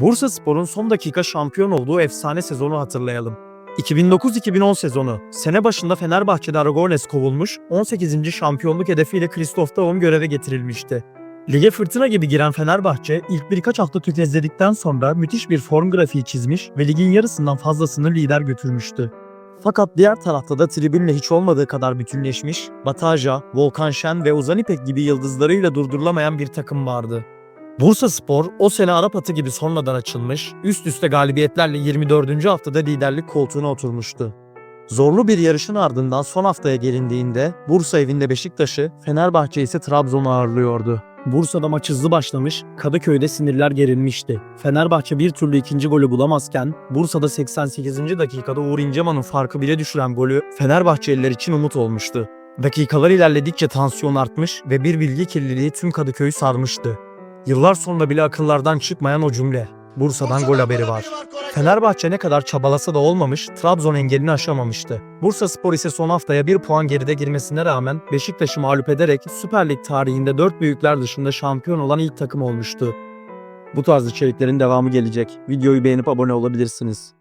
Bursa Spor'un son dakika şampiyon olduğu efsane sezonu hatırlayalım. 2009-2010 sezonu. Sene başında Fenerbahçe'de Aragones kovulmuş, 18. şampiyonluk hedefiyle Christoph Daum göreve getirilmişti. Lige fırtına gibi giren Fenerbahçe ilk birkaç hafta tökezledikten sonra müthiş bir form grafiği çizmiş ve ligin yarısından fazlasını lider götürmüştü. Fakat diğer tarafta da tribünle hiç olmadığı kadar bütünleşmiş, Bataja, Volkan Şen ve Ozan İpek gibi yıldızlarıyla durdurulamayan bir takım vardı. Bursa Spor o sene Arap atı gibi sonradan açılmış, üst üste galibiyetlerle 24. haftada liderlik koltuğuna oturmuştu. Zorlu bir yarışın ardından son haftaya gelindiğinde Bursa evinde Beşiktaş'ı, Fenerbahçe ise Trabzon'u ağırlıyordu. Bursa'da maç hızlı başlamış, Kadıköy'de sinirler gerilmişti. Fenerbahçe bir türlü ikinci golü bulamazken Bursa'da 88. dakikada Uğur İnceman'ın farkı bire düşüren golü Fenerbahçeliler için umut olmuştu. Dakikalar ilerledikçe tansiyon artmış ve bir bilgi kirliliği tüm Kadıköy'ü sarmıştı. Yıllar sonra bile akıllardan çıkmayan o cümle. Bursa'dan gol haberi var. Fenerbahçe ne kadar çabalasa da olmamış, Trabzon engelini aşamamıştı. Bursa Spor ise son haftaya bir puan geride girmesine rağmen Beşiktaş'ı mağlup ederek Süper Lig tarihinde 4 büyükler dışında şampiyon olan ilk takım olmuştu. Bu tarz içeriklerin devamı gelecek. Videoyu beğenip abone olabilirsiniz.